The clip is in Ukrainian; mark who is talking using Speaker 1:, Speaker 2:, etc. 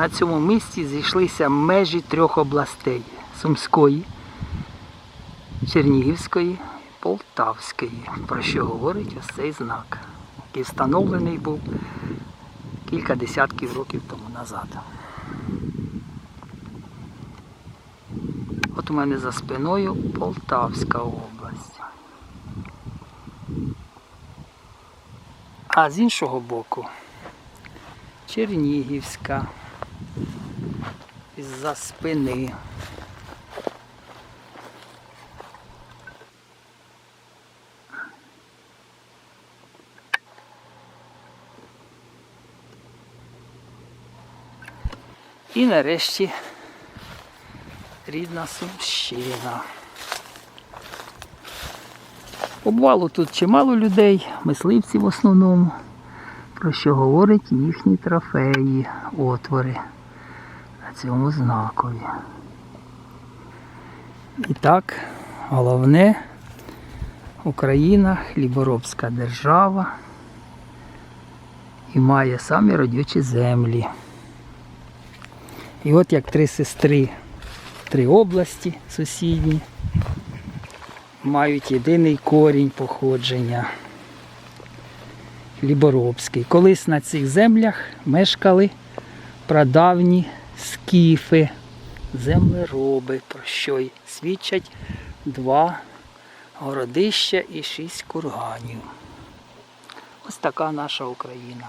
Speaker 1: на цьому місці зійшлися межі трьох областей Сумської, Чернігівської, Полтавської, про що говорить ось цей знак, який встановлений був кілька десятків років тому назад. От у мене за спиною Полтавська область. А з іншого боку Чернігівська. Із-за спини. І нарешті рідна Сумщина. Побувало тут чимало людей, мисливці в основному, про що говорять їхні трофеї, отвори на цьому знакові. І так, головне, Україна хліборобська держава і має самі родючі землі. І от як три сестри, три області сусідні мають єдиний корінь походження хліборобський. Колись на цих землях мешкали прадавні скіфи, землероби, про що й свідчать два городища і шість курганів. Ось така наша Україна.